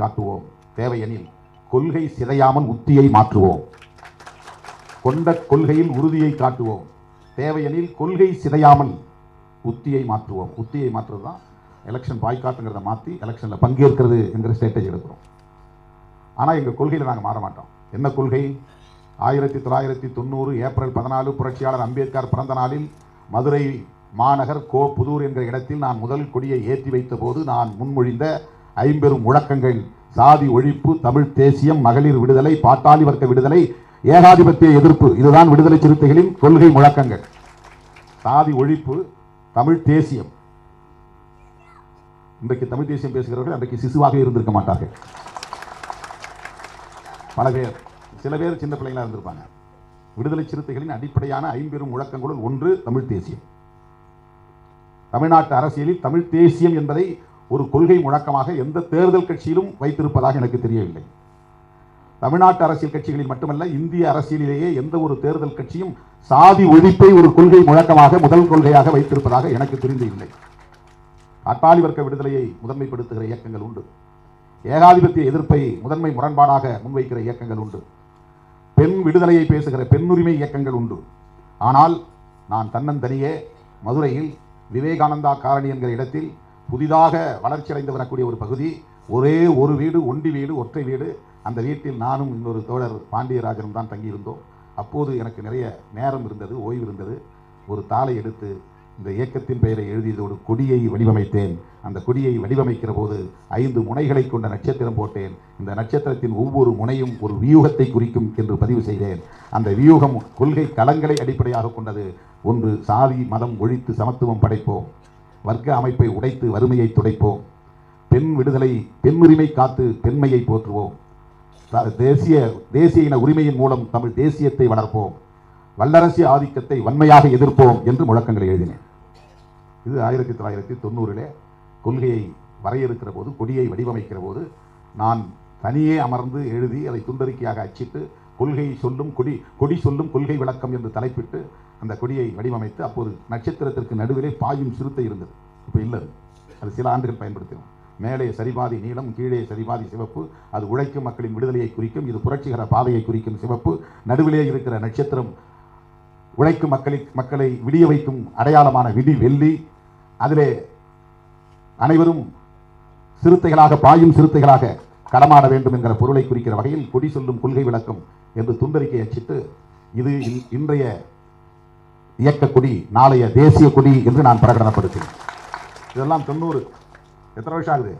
காட்டுவோம். தேவையெனில் கொள்கை சிதையாமல் உத்தியை மாற்றுவோம். கொண்ட கொள்கையில் உறுதியை காட்டுவோம். தேவையெனில் கொள்கை சிதையாமல் உத்தியை மாற்றுவோம். உத்தியை மாற்றுறது தான் எலெக்ஷன் பாய்காட்டுங்கிறத மாற்றி எலெக்ஷனில் பங்கேற்கிறது என்கிற ஸ்ட்ராட்டஜி எடுக்கிறோம். ஆனால் எங்கள் கொள்கையில் நாங்கள் மாற மாட்டோம். என்ன கொள்கை? ஆயிரத்தி தொள்ளாயிரத்தி தொண்ணூறு ஏப்ரல் பதினாலு புரட்சியாளர் அம்பேத்கர் பிறந்த நாளில் மதுரை மாநகர் கோ புதூர் என்ற இடத்தில் நான் முதல் கொடியை ஏற்றி வைத்த போது நான் முன்மொழிந்த ஐம்பெரும் முழக்கங்கள். சாதி ஒழிப்பு தமிழ் தேசியம் மகளிர் விடுதலை பாட்டாளி வர்க்க விடுதலை ஏகாதிபத்திய எதிர்ப்பு இதுதான் விடுதலை சிறுத்தைகளின் கொள்கை முழக்கங்கள். சாதி ஒழிப்பு தமிழ் தேசியம். இன்றைக்கு தமிழ் தேசியம் பேசுகிறவர்கள் அன்றைக்கு சிசுவாக இருந்திருக்க மாட்டார்கள். பல பேர் சில பேர் சின்ன பிள்ளைங்களா இருந்திருப்பாங்க. விடுதலை சிறுத்தைகளின் அடிப்படையான ஐம்பெரும் முழக்கங்களுள் ஒன்று தமிழ் தேசியம். தமிழ்நாட்டு அரசியலில் தமிழ் தேசியம் என்பதை ஒரு கொள்கை முழக்கமாக எந்த தேர்தல் கட்சியிலும் வைத்திருப்பதாக எனக்கு தெரியவில்லை. தமிழ்நாட்டு அரசியல் கட்சிகளில் மட்டுமல்ல இந்திய அரசியலிலேயே எந்த ஒரு தேர்தல் கட்சியும் சாதி ஒழிப்பை ஒரு கொள்கை முழக்கமாக முதல் கொள்கையாக வைத்திருப்பதாக எனக்கு தெரிந்து இல்லை அட்டாளி வர்க்க விடுதலையை முதன்மைப்படுத்துகிற இயக்கங்கள் உண்டு. ஏகாதிபத்திய எதிர்ப்பை முதன்மை முரண்பாடாக முன்வைக்கிற இயக்கங்கள் உண்டு. பெண் விடுதலையை பேசுகிற பெண்ணுரிமை இயக்கங்கள் உண்டு. ஆனால் நான் தன்னந்தனியே மதுரையில் விவேகானந்தா காரணி என்கிற இடத்தில் புதிதாக வளர்ச்சியடைந்து வரக்கூடிய ஒரு பகுதி ஒரே ஒரு வீடு ஒண்டி வீடு ஒற்றை வீடு. அந்த வீட்டில் நானும் இன்னொரு தோழர் பாண்டியராஜனும் தான் தங்கியிருந்தோம். அப்போது எனக்கு நிறைய நேரம் இருந்தது ஓய்வு இருந்தது. ஒரு தாளை எடுத்து இந்த இயக்கத்தின் பெயரை எழுதியதோடு கொடியை வடிவமைத்தேன். அந்த கொடியை வடிவமைக்கிற போது ஐந்து முனைகளை கொண்ட நட்சத்திரம் போட்டேன். இந்த நட்சத்திரத்தின் ஒவ்வொரு முனையும் ஒரு வியூகத்தை குறிக்கும் என்று பதிவு செய்தேன். அந்த வியூகம் கொள்கை களங்களை அடிப்படையாக கொண்டது. ஒன்று சாதி மதம் ஒழித்து சமத்துவம் படைப்போம். வர்க்க அமைப்பை உடைத்து வறுமையை துடைப்போம். பெண் விடுதலை பெண் உரிமை காத்து பெண்மையை போற்றுவோம். த- தேசிய தேசிய இன உரிமையின் மூலம் தமிழ் தேசியத்தை வளர்ப்போம். வல்லரசு ஆதிக்கத்தை வன்மையாக எதிர்ப்போம் என்று முழக்கங்களை எழுதினேன். இது ஆயிரத்தி தொள்ளாயிரத்தி தொண்ணூறிலே கொள்கையை வரையறுக்கிற போது கொடியை வடிவமைக்கிற போது நான் தனியே அமர்ந்து எழுதி அதை துண்டறிக்கையாக அச்சிட்டு கொள்கை சொல்லும் கொடி கொடி சொல்லும் கொள்கை விளக்கம் என்று தலைப்பிட்டு அந்த கொடியை வடிவமைத்து அப்போது நட்சத்திரத்திற்கு நடுவிலே பாயும் சிறுத்தை இருந்தது. இப்போ இல்லை அது. சில ஆண்டுகள் பயன்படுத்தினோம். மேலே சரிபாதி நீளம் கீழே சரிபாதி சிவப்பு. அது உழைக்கும் மக்களின் விடுதலையை குறிக்கும் இது புரட்சிகர பாதையை குறிக்கும் சிவப்பு. நடுவிலே இருக்கிற நட்சத்திரம் உழைக்கும் மக்களை மக்களை விடிய வைக்கும் அடையாளமான விடி வெள்ளி. அதிலே அனைவரும் சிறுத்தைகளாக பாயும் சிறுத்தைகளாக களமாட வேண்டும் என்கிற பொருளை குறிக்கிற வகையில் கொடி சொல்லும் கொள்கை விளக்கம் என்று துண்டறிக்கை அச்சிட்டு இது இன்றைய இயக்க கொடி நாளைய தேசிய கொடி என்று நான் பிரகடனப்படுத்தினேன். இதெல்லாம் தொண்ணூறு. எத்தனை வருஷம் ஆகுது?